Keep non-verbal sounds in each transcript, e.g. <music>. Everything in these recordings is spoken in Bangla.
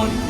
জীবন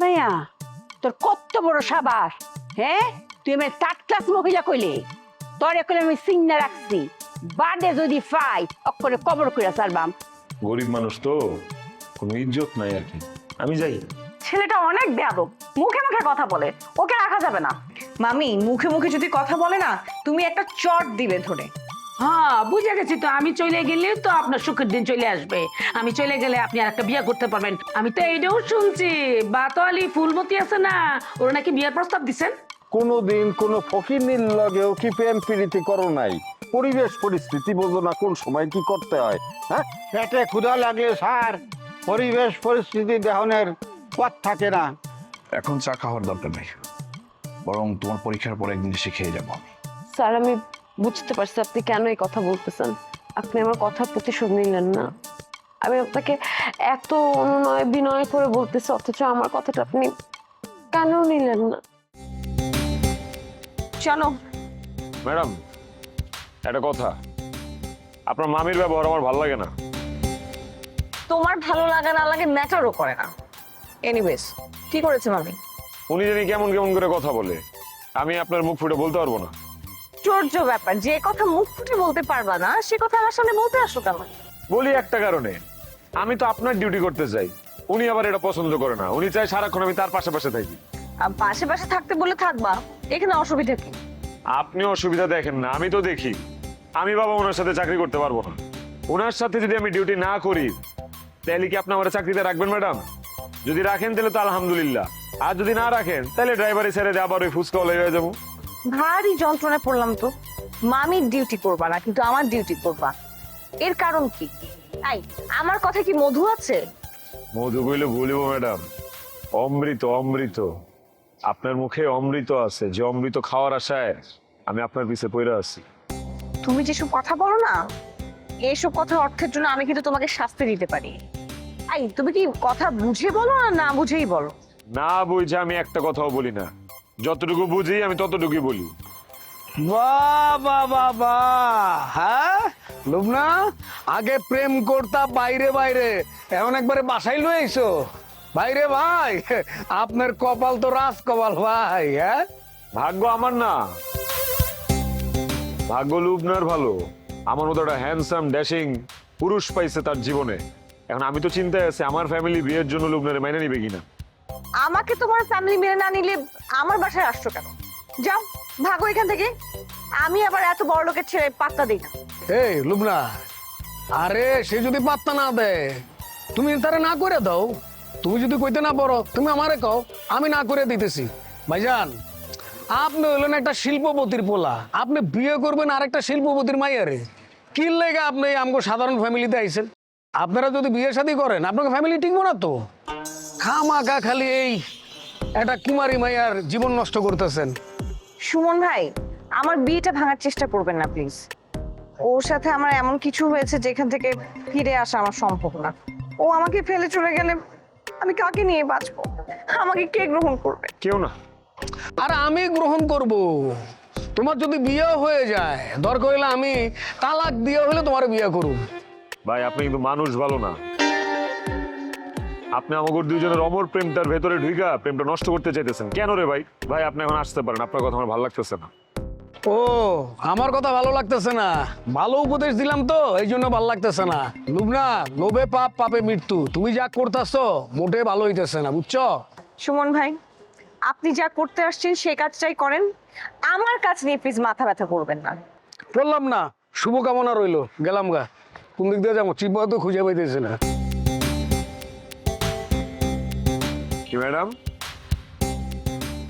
মাইয়া তোর কত বড় সাবাস হ্যাঁ তুই আমার থার্ড ক্লাস মহিলা কইলে। তোর এখন আমি সিংনা রাখছি। বাদে যদি ফাই অক্ষরে কবর করে সারবাম গরিব মানুষ তো কোনো ইজ্জত নাই আর কি। আমি যাই। ছেলেটা অনেক বেয়াদব মুখে মুখে কথা বলে ওকে রাখা যাবে না। মামি মুখে মুখে যদি কথা বলে না তুমি একটা চট দিবে ধরে। হ্যাঁ বুঝে গেছি তো। আমি চলে গেলে তো আপনার সুখের দিন চলে আসবে। আমি চলে গেলে আপনি আর একটা বিয়ে করতে পারবেন। আমি তো এইটাও শুনছি। বাতোয়ালি ফুলমতি আছে না? ওরা নাকি বিয়ের প্রস্তাব দিছেন? কোনোদিন কোনো ফকিরনির লগেও কি প্রেম প্রীতি করো নাই? পরিবেশ পরিস্থিতি বোঝো না কোন সময় কি করতে হয় হ্যাঁ? পেটে ক্ষুধা লাগলে স্যার। পরিবেশ পরিস্থিতি দেহনের পথ থাকে না। এখন চা খাওয়ার দরকার নেই। বরং তোমার পরীক্ষার পর একদিন এসে খেয়ে যাব স্যার আমি বুঝতে পারছি আপনি কেন এই কথা বলতেছেন। আপনি আমার কথার প্রতিশোধ নিলেন না। আমি আপনাকে এত অনুনয় বিনয় করে বলতেছি অথচ আমার কথাটা আপনি কেন নিলেন না? চলো। ম্যাডাম একটা কথা। আপনার মামির ব্যবহার আমার ভালো লাগে না। তোমার ভালো লাগা না লাগে ম্যাটারও করে না। এনিওয়েজ কি করেছে মামি? উনি জানি কেমন কেমন করে কথা বলে। আমি আপনার মুখ ফুটে বলতে পারব না। চর্য ব্যাপার। যে কথা মুখ ফুটে বলতে পারবা না সে কথা আমার সামনে বলতে আসো কেন? বলি একটা কারণে। আমি তো আপনার ডিউটি করতে চাই। উনি আবার এটা পছন্দ করে না। উনি চায় সারাক্ষণ আমি তার পাশে পাশে থাকি। পাশে পাশে থাকতে বলে থাকবা। এখানে অসুবিধা কি? আপনি অসুবিধা দেখেন না আমি তো দেখি। আমি বাবা ওনার সাথে চাকরি করতে পারব না। ওনার সাথে যদি আমি ডিউটি না করি তাহলে কি আপনি আমার চাকরিতে রাখবেন ম্যাডাম যদি রাখেন তাহলে তো আলহামদুলিল্লাহ। আর যদি না রাখেন তাহলে ড্রাইভারে ছেড়ে দিয়ে আবার ওই ফুচকা হয়ে যাব। ভারী যন্ত্রণায় পড়লাম তো। মামির ডিউটি করবা না কিন্তু আমার ডিউটি করবা। এর কারণ কি? তাই আমার কথা কি মধু আছে? মধু কইলে ভুলিব ম্যাডাম। অমৃত অমৃত। আপনার মুখে অমৃত আছে। যে অমৃত খাওয়ার আশায় আমি আপনার পিছে পড়ে আছি। তুমি যেসব কথা বলো না এইসব কথা অর্থের জন্য আমি কিন্তু তোমাকে শাস্তি দিতে পারি। আই তুমি কি কথা বুঝে বলো না না বুঝেই বলো? না বুঝে আমি একটা কথাও বলি না। যতটুকু বুঝি আমি ততটুকুই বলি। বাহ বাহ হ্যাঁ লুবনা? আগে প্রেম করতা বাইরে বাইরে। এখন একবারে বাসায় লয়ে আইছো? বাইরে ভাই আপনার কপাল তো রাজ কপাল ভাই হ্যাঁ? ভাগ্য আমার না। ভাগ্য লুবনার ভালো। আমার মতো একটা হ্যান্ডসাম ড্যাশিং পুরুষ পাইছে তার জীবনে। এখন আমি তো চিন্তায় আছি আমার ফ্যামিলি বিয়ের জন্য লুবনারে মাইনে নিবে কিনা। আমাকে তোমার ফ্যামিলি মেনে না নিলে আমার বাসায় আসছো কেন? যাও, ভাগো এখান থেকে। আমি আবার এত বড় লোকের ছেড়ে পাত্তা দিই না। এই, লুবনা। আরে, সে যদি পাত্তা না দেয়, তুমি তারা না করে দাও। তুমি যদি কইতে না পারো, তুমি আমারে কও, আমি না করে দিতেছি। ভাইজান, আপনি হইলেন একটা শিল্পপতির পোলা। আপনি বিয়ে করবেন আর একটা শিল্পপতির মাইয়ারে। কি লেগে আপনি আমগো সাধারণ ফ্যামিলিতে আইছেন? আপনারা যদি বিয়ে শাদী করেন, আপনাকে ফ্যামিলি টিকবো না তো? খামাখা খালি এই একটা কুমারী মাইয়ার জীবন নষ্ট করতেছেন। সুমন ভাই আমার বিয়েটা ভাঙার চেষ্টা করবেন না প্লিজ ওর সাথে আমার এমন কিছু হয়েছে যেখান থেকে ফিরে আসা আমার সম্ভব না। ও আমাকে ফেলে চলে গেলে আমি কাকে নিয়ে বাঁচবো? আমাকে কে গ্রহণ করবে? কেউ না। আর আমি গ্রহণ করব। তোমার যদি বিয়ে হয়ে যায় দরকার হইলে আমি তালাক দিয়ে হলে তোমার বিয়ে করুম। ভাই আপনি কিন্তু মানুষ ভালো না। আপনি আমাদের দুজনের অমর প্রেমটার ভেতরে ঢুইকা প্রেমটা নষ্ট করতে চাইতেছেন। কেন রে ভাই? ভাই আপনি এখন আসতে পারেন আপনার কথা আমার ভালো লাগতেছে না। ও আমার কথা ভালো লাগতেছে না। ভালো উপদেশ দিলাম তো এই জন্য ভালো লাগতেছে না। লুবনা লোভে পাপ পাপে মৃত্যু। তুমি যা করতেছো মোটে ভালো হইতেছে না বুঝছ? সুমন ভাই আপনি যা করতে আসছেন সে কাজটাই করেন। আমার কাজ নিয়ে প্লিজ মাথা ব্যথা করবেন না। বললাম না শুভকামনা রইল গেলাম গা। কোন দিক দিয়ে যাব? চিপ তো খুঁজে পাইতেছে না। কি ম্যাডাম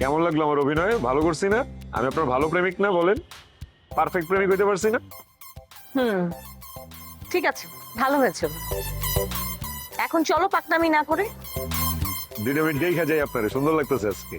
কেমন লাগল আমার অভিনয়? ভালো করছি না? আমি আপনার ভালো প্রেমিক না বলেন। পারফেক্ট প্রেমিক হইতে পারছি না? হুম ঠিক আছে ভালো হয়েছে। এখন চলো পাকনামি না করে। দুইটা মিনিট দেখা যায় আপনার সুন্দর লাগতেছে আজকে।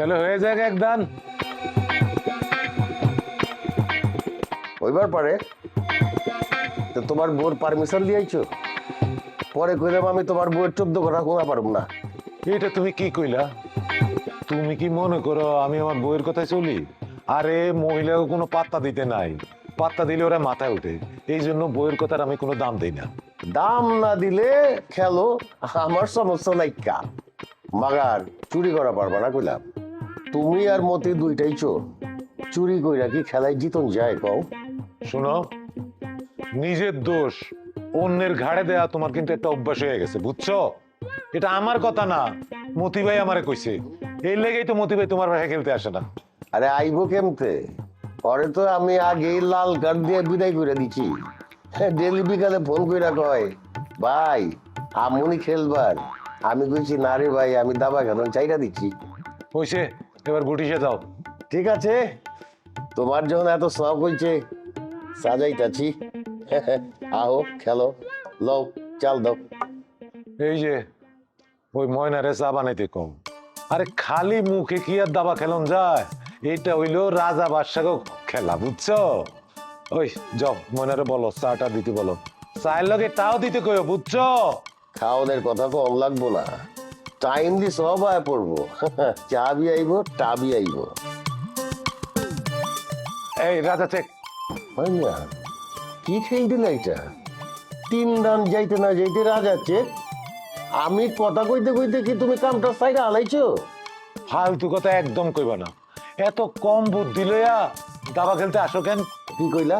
তাহলে হয়ে যাক একদান ওইবার পারে তো তোমার বউর পারমিশন দিয়েছ পরে কইলাম আমি তোমার বউয়ের চোদ্দ ঘণ্টা ঘুমা পারব না। এটা তুমি কি কইলা? তুমি কি মনে করো আমি আমার বইয়ের কথায় চলি? আরে, মহিলাকে কোনো পাত্তা দিতে নাই। পাত্তা দিলে ওরা মাথায় ওঠে। এই জন্য বইয়ের কথার আমি কোনো দাম দিই না। দাম না দিলে, খেলো, আমার সমস্যা নাই কা। মাগার, চুরি করা পারবা না কইলাম। তুমি আর মতি দুইটাই চোর। চুরি কইরা কি খেলায় জিতন যায় কও? শোনো নিজের দোষ অন্যের ঘাড়ে দেয়া তোমার কিন্তু একটা অভ্যাস হয়ে গেছে বুঝছ? এটা আমার কথা না মতি ভাই আমারে কইছে। এই লেগেই তো মতি ভাই তোমার ভাষায় খেলতে আসে না। আরে আইবো কেমতে? পরে তো আমি আগে লাল কার্ড দিয়ে বিদায় করে দিছি। ডেলি বিকালে ফোন কইরা কয় ভাই আমুনি খেলবার। আমি কইছি না রে ভাই আমি দাবা কেন চাইরা দিচ্ছি। হইছে এবার গুটিসে যাও ঠিক আছে। তোমার যখন এত শখ হইছে সাজাইতাছি। আহো খেলো। লও চাল দাও। এই যে ওই ময়নারে চা বানাইতে কম। আরে খালি মুখে কি আর দাবা খেলন যায়? এটা হইল রাজা বাদশাহ খেলা বুঝছ? ওই যাও ময়নারে বলো চাটা দিতে বলো। চায়ের লগে তাও দিতে কইও বুঝছ? খাওয়ানোর কথা কম লাগবো না। টাইম দি সব আয় পড়ব। <laughs> চা বি আইবো টা বি আইবো। এই রাজা চেক। কি খেল দিল এটা? তিন রান যাইতে না যাইতে রাজা চেক। আমি কথা কইতে কইতে কি তুমি কামটা সাইডে আলাইছো ফালতু কথা একদম কইবা না। এত কম বুদ্ধি লইয়া দাবা খেলতে আসো কেন? কি কইলা?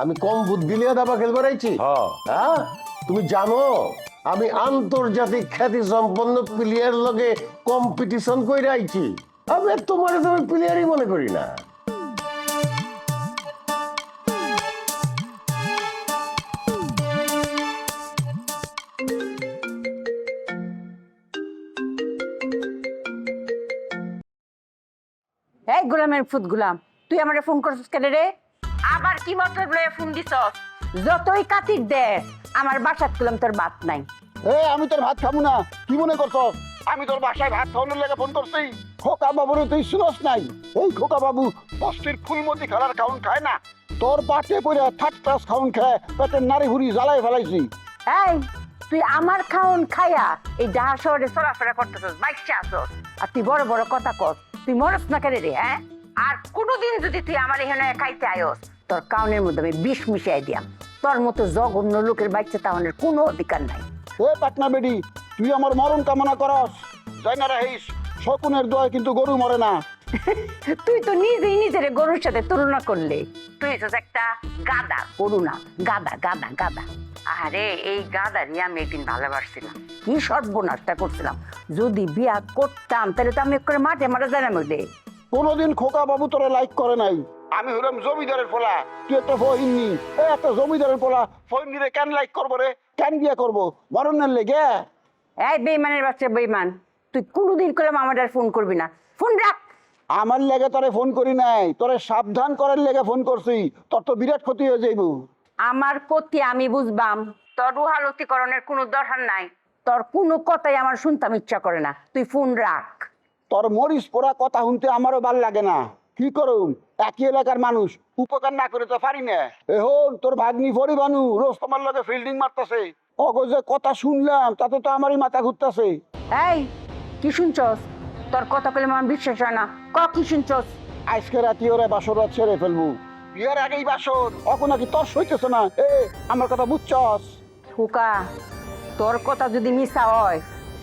আমি কম বুদ্ধি লিয়া দাবা খেলবার আইছি? হ্যাঁ? তুমি জানো আমি আন্তর্জাতিক খ্যাতি সম্পন্ন প্লেয়ার লগে কম্পিটিশন কইরা আইছি। আমি তোমার তো আমি প্লেয়ারই মনে করি না। এই গোলামের ফুট গোলাম তুই আমারে ফোন করছিস কেন রে? আবার কি মতলব লয়ে ফোন দিছস? যতই কাতির দে আমার বাসাত গুলাম তোর বাত নাই। এ আমি তোর ভাত খাব না। কি মনে করছ? আমি তোর বাসায় ভাত খাওয়ানোর লেগে ফোন করছি। খোকা বাবুর তুই শুনস নাই। এই খোকা বাবু বস্তির ফুলমতি খেলার খাউন খায় না। তোর পাটে পড়ে থার্ড ক্লাস খাউন খায় পেটের নারী হুড়ি জ্বালাই ফেলাইছি। এই তুই আমার খাওন খায়া এই ডাহা শহরে চলাফেরা করতেছস বাইকটা আসস আর তুই বড় বড় কথা কস তুই মরস না কেন রে হ্যাঁ? আর কোনোদিন যদি তুই আমার এখানে খাইতে আয়স তোর কাউনের মধ্যে আমি বিষ মিশাই দিয়াম। তোর মতো জঘন্য লোকের বাচ্চা তাহলে কোনো অধিকার নাই। এ পাটনা বেডি তুই আমার মরণ কামনা করস। যাই না রাহিস শকুনের দয় কিন্তু গরু মরে না। <laughs> তুই তো নিজেই নিজের গরুর সাথে তুলনা করলে। তুই হচ্ছিস একটা গাদা গরু না গাদা গাদা গাদা। আরে এই গাদারই আমি একদিন ভালোবাসছিলাম। কি সর্বনাশটা করছিলাম। যদি বিয়া করতাম তাহলে তো আমি করে মাঠে মারা জানাম কোনোদিন খোকা বাবু তোরা লাইক করে নাই। আমি হলাম জমিদারের পোলা। তুই একটা ফহিনী এ একটা জমিদারের পোলা। ফহিনীরে কেন লাইক করব রে? কেন বিয়ে করব? মরণের লেগে। এই বেইমানের বাচ্চা বেইমান। তুই কোনোদিন করলাম আমার আর ফোন করবি না। ফোন রাখ। আমার লেগে তোরে ফোন করি নাই। তোরে সাবধান করার লেগে ফোন করছি। তোর তো বিরাট ক্ষতি হয়ে যাইব। আমার ক্ষতি আমি বুঝবাম। তোর রুহালতিকরণের কোনো দরকার নাই। তোর কোনো কথাই আমার শুনতাম ইচ্ছা করে না। তুই ফোন রাখ। তোর মরিস পোড়া কথা শুনতে আমারও ভালো লাগে না। কি করুম? একই এলাকার মানুষ উপকার না করে তো পারি না। এখন তোর ভাগ্নি পরিবানু রোজ তোমার লগে ফিল্ডিং মারতেছে। অগজে কথা শুনলাম তাতে তো আমারই মাথা ঘুরতেছে। এই কি শুনছস? তোর কথা কলে আমার বিশ্বাস হয় না। ক কি শুনছস? আজকে রাতি ওরা বাসর রাত ছেড়ে ফেলব। বিয়ের আগেই বাসর অখন নাকি তোর সইতেছে না। এ আমার কথা বুঝছস? ফুকা তোর কথা যদি মিশা হয়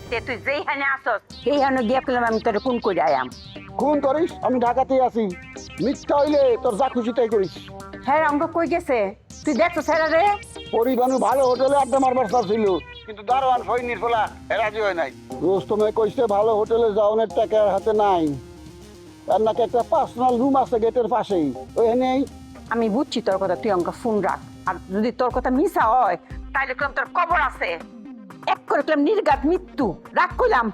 তে তুই যেইখানে আসস সেইখানে গিয়া পেলাম আমি তোর কোন করে আয়াম খুন করিস আমি ঢাকাতেই আছি। মিথ্যা হইলে তোর যা খুশি তাই করিস। হ্যাঁ অঙ্ক কই গেছে? তুই দেখতো স্যারা রে? পরিবানু ভালো হোটেলে আড্ডা মারবার ছিল কিন্তু দারোয়ান নির্ফলা রাজি হয় নাই। কইছে ভালো হোটেলে যাওয়ার টাকা হাতে নাই। নাকি একটা পার্সোনাল রুম আছে গেটের পাশেই। ওইখানেই আমি বুঝছি তোর কথা তুই অঙ্ক ফোন রাখ। আর যদি তোর কথা মিশা হয় তাইলে কলাম তোর কবর আছে। এক করে নির্গাত মৃত্যু। রাখ কইলাম।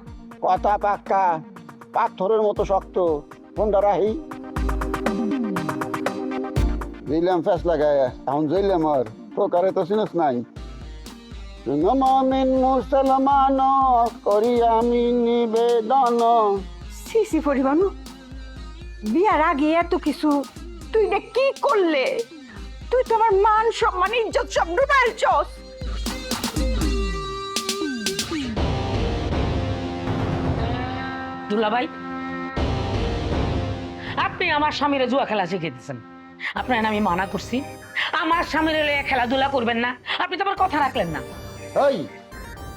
কথা পাক্কা পাথরের মতো শক্ত ফোনটা রাহি। দিলাম ফেস লাগায় এখন জইলাম আর প্রকারে তো চিনস নাই। নমিন মুসলমান করি আমি নিবেদন। সি সি পরিবানু বিয়ার আগে এত কিছু তুই এটা কি করলে? তুই তো আমার মান সম্মান ইজ্জত সব ডুবাইছস দুলাভাই আপনি আমার স্বামীর জুয়া খেলা শিখিয়ে দিচ্ছেন আপনার আমি মানা করছি। আমার স্বামীর লইয়া খেলাধুলা করবেন না। আপনি তো আমার কথা রাখলেন না। এই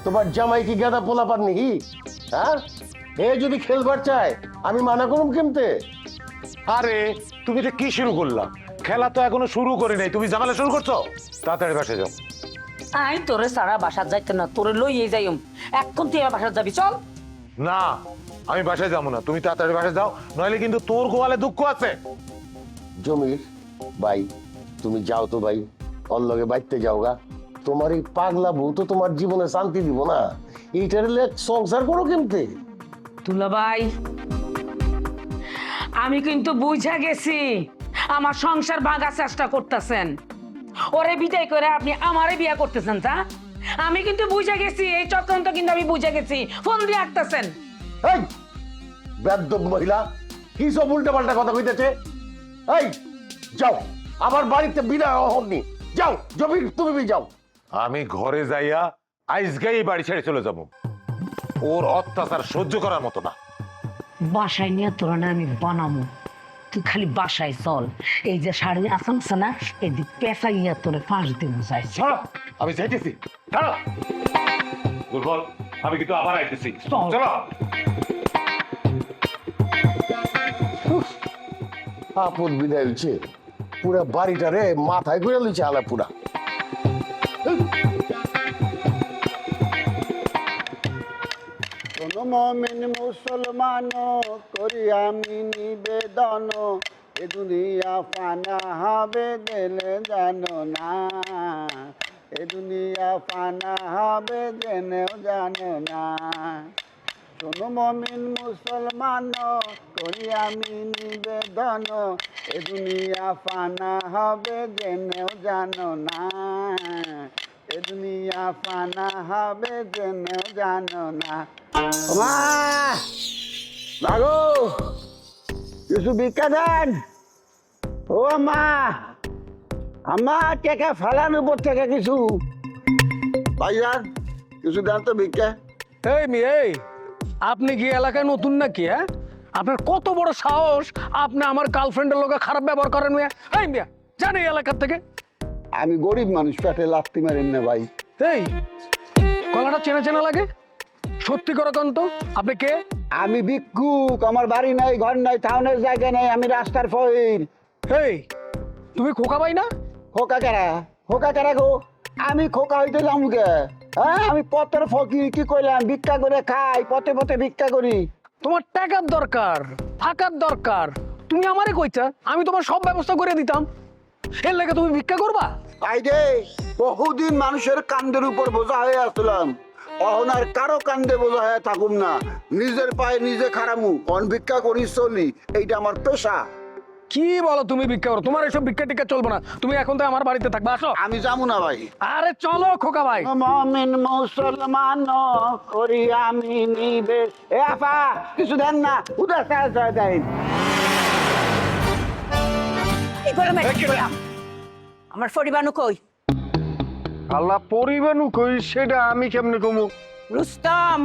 তোমার জামাই কি গাদা পোলা পার নাকি? হ্যাঁ? এ যদি খেলবার চায় আমি মানা করুম কেমতে? আরে তুমি তো কি শুরু করলা? খেলা তো এখনও শুরু করি নাই। তুমি ঝামেলা শুরু করছ? তাড়াতাড়ি বাসে যাও। আই তোরে সারা বাসার যাইতে না তোরে লইয়ে যাইম। এখন তুই আমার বাসার যাবি চল। না আমি বাসায় যাব না। তুমি তাড়াতাড়ি বাসায় যাও নইলে কিন্তু তোর গোয়ালে দুঃখ আছে। জমির ভাই তুমি যাও তো ভাই ওর লগে বাইতে যাও গা। তোমার এই পাগলা বউ তো তোমার জীবনে শান্তি দিব না। এইটার লে সংসার করো কেমতে? দুলাভাই আমি কিন্তু বুঝা গেছি আমার সংসার ভাঙার চেষ্টা করতেছেন। ওরে বিদায় করে আপনি আমারে বিয়া করতেছেন তা? আমি কিন্তু বুঝে গেছি এই চক্রান্ত কিন্তু আমি বুঝে গেছি। ফোন দিয়ে আঁকতেছেন। এই বেদ্য মহিলা কি সব উল্টা পাল্টা কথা কইতেছে? এই যাও আমার বাড়িতে বিদায় হননি যাও জমির তুমি বি যাও। আমি ঘরে যাইয়া আইসগাই বাড়ি ছেড়ে চলে যাব। ওর অত্যাচার সহ্য করার মতো না। বাসায় নিয়ে তোরা না আমি বানাবো তুই খালি বাসায় চল। এই যে শাড়ি আসামছে না এই যে পেঁচা গিয়া তোরে ফাঁস দিন ছাড়ো, আমি যাইতেছি। ছাড়ো। দুর্বল আমি কিন্তু আবার আইতেছি। চল। চলো। আপদ বিদায় হইছে। পুরা বাড়িটা রে মাথায় ঘুরে লইছে আলা পুরা মমিন মুসলমান, করি আমি নিবেদন। এ দুনিয়া ফানা হবে দিলে জানো না। এ দুনিয়া ফানা হবে জেনেও জানো না। শোনো মমিন মুসলমান, করি আমি নিবেদন। এ দুনিয়া ফানা হবে জেনেও জানো না। দুনিয়া ফানা হবে জেনেও জানো না মা লাগো কিছু ভিক্ষা দেন ও মা আমার টাকা ফালানোর উপর থেকে কিছু ভাইজান কিছু দেন তো ভিক্ষা এই মেয়ে এই, আপনি কি এলাকায় নতুন নাকি হ্যাঁ? আপনার কত বড় সাহস আপনি আমার গার্লফ্রেন্ডের লোকে খারাপ ব্যবহার করেন মিয়া। এই মিয়া জানি এলাকার থেকে? আমি গরিব মানুষ পেটে লাত্তি মারেন না ভাই। এই গলাটা চেনা চেনা লাগে? সত্যি করে কন তো আপনি কে? আমি ভিক্ষুক আমার বাড়ি নাই ঘর নাই টাউনের জায়গা নাই আমি রাস্তার ফইর এই তুমি খোকা পাই না? খোকা কারা? খোকা কারা গো? আমি খোকা হইতে যামুকে হ্যাঁ আমি পথের ফকির কি কইলাম? ভিক্ষা করে খাই পথে পথে ভিক্ষা করি। তোমার টাকার দরকার থাকার দরকার। তুমি আমারে কইছা আমি তোমার সব ব্যবস্থা করে দিতাম। এর লাগে তুমি ভিক্ষা করবা? আইডে বহুদিন মানুষের কান্দের উপর বোঝা হয়ে আসলাম। অহন আর কারও কান্দে বোঝা হয়ে থাকুম না। নিজের পায়ে নিজে খারামু অন ভিক্ষা করি চলি এইটা আমার পেশা। কি বলো তুমি ভিক্ষা করো? তোমার এসব ভিক্ষা টিক্ষা চলবে না। তুমি এখন তো আমার বাড়িতে থাকবে আসো। আমি যাব না ভাই। আরে চলো খোকা ভাই। মমিন মুসলমান করি আমি নিবে। এ আপা কিছু দেন না। উদার দেন। আমার ফরিবানু কই? আল্লাহ পরিবানু কই সেটা আমি কেমনে কমু? রুস্তম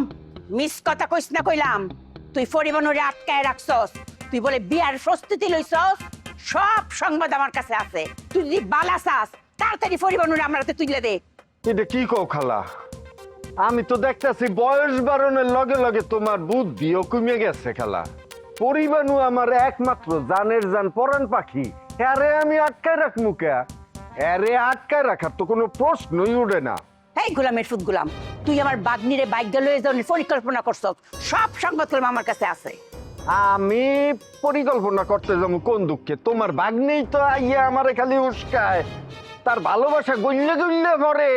মিস কথা কইস না কইলাম। তুই ফরিবানুরে আটকায় রাখছস। তুই বলে বিয়ার প্রস্তুতি লইছস সব সংবাদ আমার কাছে আছে। তুই যদি বালা চাস তাড়াতাড়ি ফরিবানুরে আমার হাতে তুলে দে। এটা কি কও খালা? আমি তো দেখতাছি বয়স বাড়নের লগে লগে তোমার বুদ্ধিও কমে গেছে খালা। পরিবানু আমার একমাত্র জানের জান পরাণ পাখি। আরে আমি আটকায় রাখমু কে? আরে আটকায় রাখার তো কোনো প্রশ্নই উঠে না। এই গোলামের ফুট গোলাম তুই আমার বাগনিরে বাইক লয়ে যাওয়ার পরিকল্পনা করছস। সব সংবাদ আমার কাছে আছে। আমি পরিকল্পনা করতে যাব কোন দুঃখে? তোমার ভাগ্নেই তো আইয়া আমারে খালি উস্কায়। তার ভালোবাসা গল্লে গল্লে ভরে।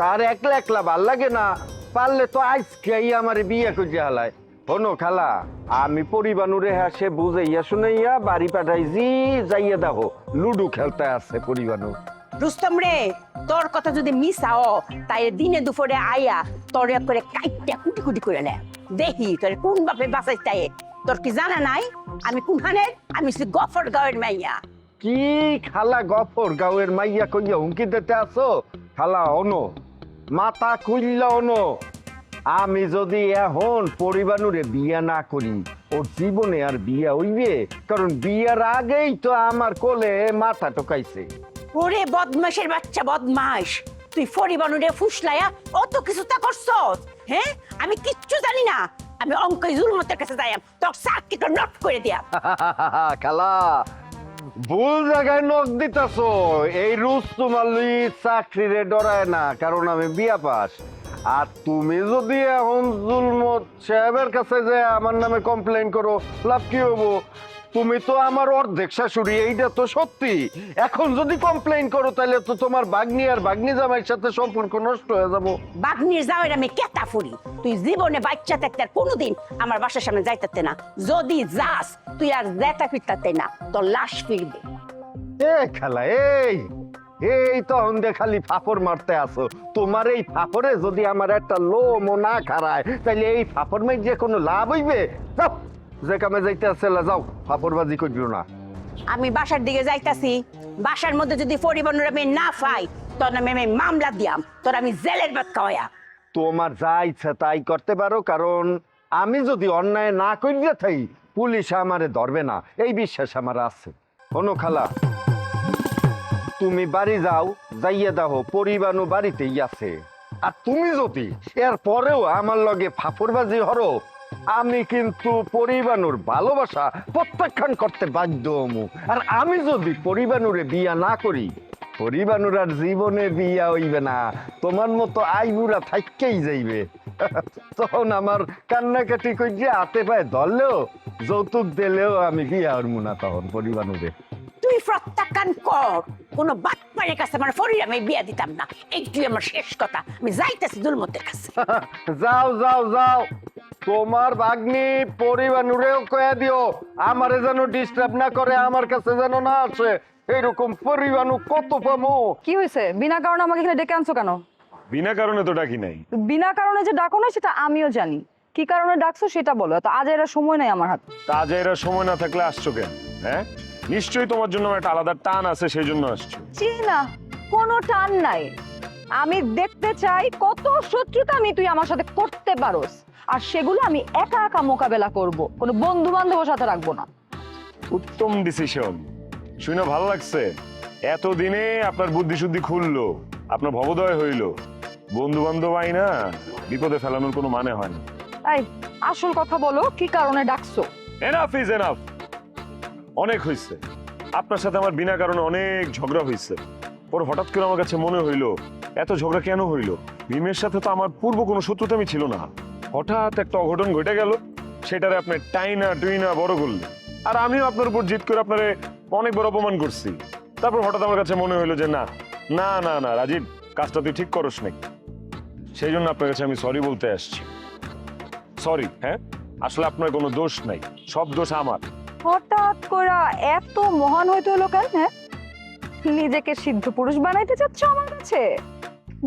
তার একলা একলা ভালো লাগে না। পারলে তো আজকে আইয়া আমারে বিয়ে করে হালায়। হনো খালা আমি পরিবানুরে হ্যাঁ সে বুঝাইয়া শুনাইয়া বাড়ি পাঠাইছি যাইয়া দেখো লুডু খেলতে আছে পরিবানু। রুস্তম রে তোর কথা যদি মিস আও তাই দিনে দুপুরে আইয়া তোর এক করে কাইটা কুটি কুটি করে নে। দেখি তোর কোন বাপে বাসাই তাই তোর কি জানা নাই? আমি কোনখানের আমি হচ্ছি গফর গাঁয়ের মাইয়া। কি খালা গফর গাঁয়ের মাইয়া কইয়া হুমকি দিতে আসো খালা অনো মাথা খুললা অনো। আমি যদি এখন পরিবানুরে বিয়া না করি ওর জীবনে আর বিয়া হইবে? কারণ বিয়ার আগেই তো আমার কোলে মাথা টোকাইছে ওরে বাচ্চা তুই ফরিবানুরে ফুসলাইয়া অত কিছু তা করছস? হ্যাঁ? আমি কিচ্ছু জানি না। আমি অঙ্ক জুলমতের কাছে তোর নট করে দিয়া। খালা ভুল জায়গায় নখ দিতাছ। এই তোমার লই চাকরিরে ডরায় না কারণ আমি বিয়া পাস। আর তুমি যদি এখন জুলমত সাহেবের কাছে যে আমার নামে কমপ্লেন করো লাভ কি হব? তুমি তো আমার অর্ধেক শাশুড়ি এইটা তো সত্যি। এখন যদি কমপ্লেন করো তাহলে তো তোমার বাগনি আর বাগনি জামাইয়ের সাথে সম্পর্ক নষ্ট হয়ে যাব। বাগনির যাওয়ার আমি কেতা ফুরি তুই জীবনে বাচ্চা থাকতে কোনোদিন আমার বাসার সামনে যাইতে না। যদি যাস তুই আর জেতা ফিরতে না তোর লাশ ফিরবে। এ খেলা এই! এই তখন দিয়ে খালি ফাপড় মারতে আসো। তোমার এই ফাপড়ে যদি আমার একটা লোমও না খারায় তাহলে এই ফাপড় মাই যে কোনো লাভ হইবে? যে কামে যাইতে আসছে যাও ফাপড় বাজি করবিও না। আমি বাসার দিকে যাইতাছি। বাসার মধ্যে যদি পরিবহনের আমি না পাই তোর নামে আমি মামলা দিয়াম। তোর আমি জেলের ভাত খাওয়াইয়া। তোমার যা ইচ্ছা তাই করতে পারো কারণ আমি যদি অন্যায় না করিয়া থাই পুলিশ আমারে ধরবে না। এই বিশ্বাস আমার আছে। শোনো খালা। তুমি বাড়ি যাও, যাইয়া দাও পরিবানু বাড়িতেই আছে। আর তুমি যদি এর পরেও আমার লগে ফাফরবাজি হরো, আমি কিন্তু পরিবানুর ভালোবাসা প্রত্যাখ্যান করতে বাধ্য হমু। আর আমি যদি পরিবানুরে বিয়া না করি পরিবানুর আর জীবনে বিয়া হইবে না। তোমার মতো আইবুড়া থাইকেই যাইবে। <laughs> তখন আমার কান্নাকাটি কই যে হাতে পায়ে ধরলেও, যৌতুক দিলেও আমি বিয়া হরমু না তখন পরিবানুরে তুই প্রত্যাখ্যান কর। কোনো বাটপারের কাছে আমার ফরির আমি বিয়া দিতাম না। এইটুই আমার শেষ কথা। আমি যাইতেছি দুলমতের কাছে। <laughs> যাও যাও যাও। তোমার ভাগ্নি পরিবানুরেও কয়ে দিও আমারে যেন ডিস্টার্ব না করে আমার কাছে যেন না আসে। এরকম পরিবানু কত পামো? কি হয়েছে? বিনা কারণে আমাকে এখানে ডেকে আনছো কেন? বিনা কারণে তো ডাকি নাই। বিনা কারণে যে ডাকো না সেটা আমিও জানি। কি কারণে ডাকছো সেটা বলো। তো আজ এরা সময় নাই আমার হাতে। আজ এরা সময় না থাকলে আসছো কেন? হ্যাঁ? নিশ্চয়ই তোমার জন্য একটা আলাদা টান আছে সেই জন্য আসছো। জি না কোনো টান নাই। আমি দেখতে চাই কত শত্রুতা আমি তুই আমার সাথে করতে পারোস। আর সেগুলো আমি একা একা মোকাবেলা করব কোনো বন্ধু বান্ধবের সাথে রাখব না। উত্তম ডিসিশন শুনে ভালো লাগছে। এতদিনে আপনার বুদ্ধি শুদ্ধি খুললো আপনার ভবদয় হইল। বন্ধু বান্ধব আই না বিপদে ফেলানোর কোনো মানে হয় না। এই আসল কথা বলো কি কারণে ডাকছো? এনাফ ইজ এনাফ অনেক হয়েছে। আপনার সাথে আমার বিনা কারণে অনেক ঝগড়া হয়েছে। ওর হঠাৎ করে আমার কাছে মনে হইল, এত ঝগড়া কেন হইল? ভীমের সাথে তো আমার পূর্ব কোনো শত্রুতামি ছিল না। হঠাৎ একটা অঘটন ঘটে গেল, সেটারে আপনি টাইনা টুইনা বড় করলেন। আর আমিও আপনার উপর জিত করে আপনারে অনেক বড় অপমান করছি। তারপর হঠাৎ আমার কাছে মনে হইল যে, না না না না, রাজীব, কাজটা তুই ঠিক করস নাই সেই জন্য আপনার কাছে আমি সরি বলতে আসছি। সরি হ্যাঁ? আসলে আপনার কোনো দোষ নাই। সব দোষ আমার। হঠাৎ করে এত মহান হইতে হলো কেন হ্যাঁ? নিজেকে সিদ্ধ পুরুষ বানাইতে চাচ্ছ আমার কাছে?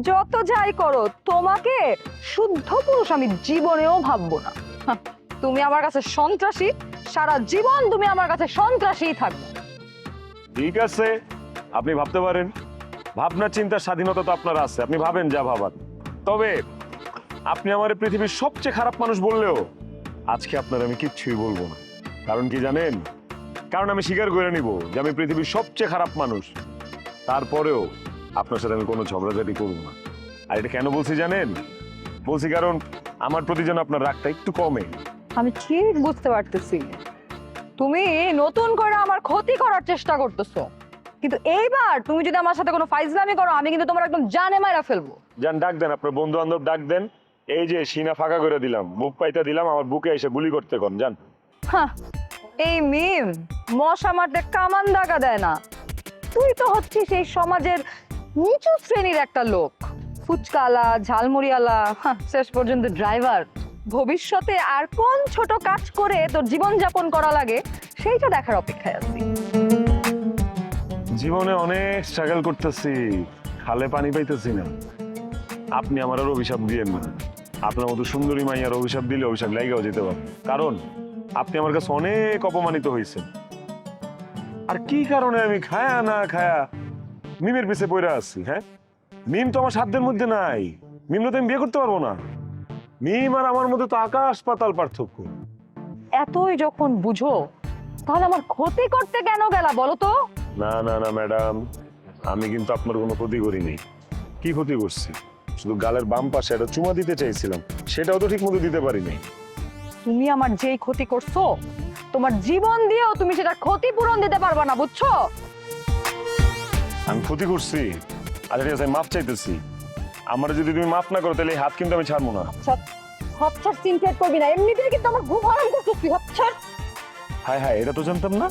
যত যাই করো, তোমাকে শুদ্ধ পুরুষ আমি জীবনেও ভাববো না। তুমি আমার কাছে সন্ত্রাসী, সারা জীবন তুমি আমার কাছে সন্ত্রাসী থাকবে। ঠিক আছে, আপনি ভাবতে পারেন। ভাবনা চিন্তার স্বাধীনতা তো আপনার আছে, আপনি ভাবেন যা ভাবার। তবে আপনি আমার পৃথিবীর সবচেয়ে খারাপ মানুষ বললেও আজকে আপনার আমি কিচ্ছুই বলব না। কারণ কি জানেন? কারণ আমি স্বীকার করে নিব যে আমি পৃথিবীর সবচেয়ে খারাপ মানুষ। তারপরেও আপনার সাথে আমি কোনো ঝগড়াঝাটি করব না। আর এটা কেন বলছি জানেন? বলছি কারণ আমার প্রতি যেন আপনার রাগটা একটু কমে। আমি ঠিক বুঝতে পারতেছি। তুমি নতুন করে আমার ক্ষতি করার চেষ্টা করতেছো। কিন্তু এইবার তুমি যদি আমার সাথে কোনো ফাইজলামি করো আমি কিন্তু তোমার একদম জানে মারা ফেলব। যান ডাক দেন আপনার বন্ধু বান্ধব ডাক দেন। এই যে সিনা ফাঁকা করে দিলাম বুক পাইতে দিলাম আমার বুকে এসে গুলি করতে কোন যান। হ্যাঁ, এই মিম, মশা মারতে কামান দাগা দেয় না। তুই তো হচ্ছিস এই সমাজের নিচু শ্রেণির একটা লোক। ফুচকালা, ঝালমুড়িয়ালা শেষ পর্যন্ত ড্রাইভার। ভবিষ্যতে আর কোন ছোট কাজ করে তোর জীবন যাপন করা লাগে, সেইটা দেখার অপেক্ষায় আছি। জীবনে অনেক স্ট্রাগল করতেছি, খালে পানি পাইতেছি না। আপনি আমার আর অভিশাপ দিয়েন না। আপনার মতো সুন্দরী মাইয়ার অভিশাপ দিলে অভিশাপ লাইগাও যেতে পারে কারণ আপনি আমার কাছে অনেক অপমানিত হয়েছেন। আর কি কারণে আমি খায়া না খায়া মিমের পিছে পড়ে আছি হ্যাঁ? মিম তো আমার সাধ্যের মধ্যে নাই। মিম তো আমি বিয়ে করতে পারব না। মিম আর আমার মধ্যে তো আকাশ পাতাল পার্থক্য। এতই যখন বুঝো তাহলে আমার ক্ষতি করতে কেন গেলা বলো তো? না না না ম্যাডাম আমি কিন্তু আপনার কোনো ক্ষতি করিনি। কি ক্ষতি করছি? শুধু গালের বাম পাশে একটা চুমা দিতে চাইছিলাম সেটাও তো ঠিক মতো দিতে পারিনি। তুমি আমার যেই ক্ষতি করছ তোমার জীবন দিয়েও তুমি সেটা ক্ষতিপূরণ দিতে পারবে না বুঝছ? আমি ক্ষতি করছি। আচ্ছা ঠিক আছে আমি মাফ চাইতেছি। আমার যদি তুমি মাফ না করো তাহলে এই হাত কিন্তু আমি ছাড়বো না। হচ্ছার সিনক্রেট করবি না। এমনিতেই কিন্তু আমার ঘুম হারাম করছিস তুই হচ্ছার হায় হায় এটা তো জানতাম না।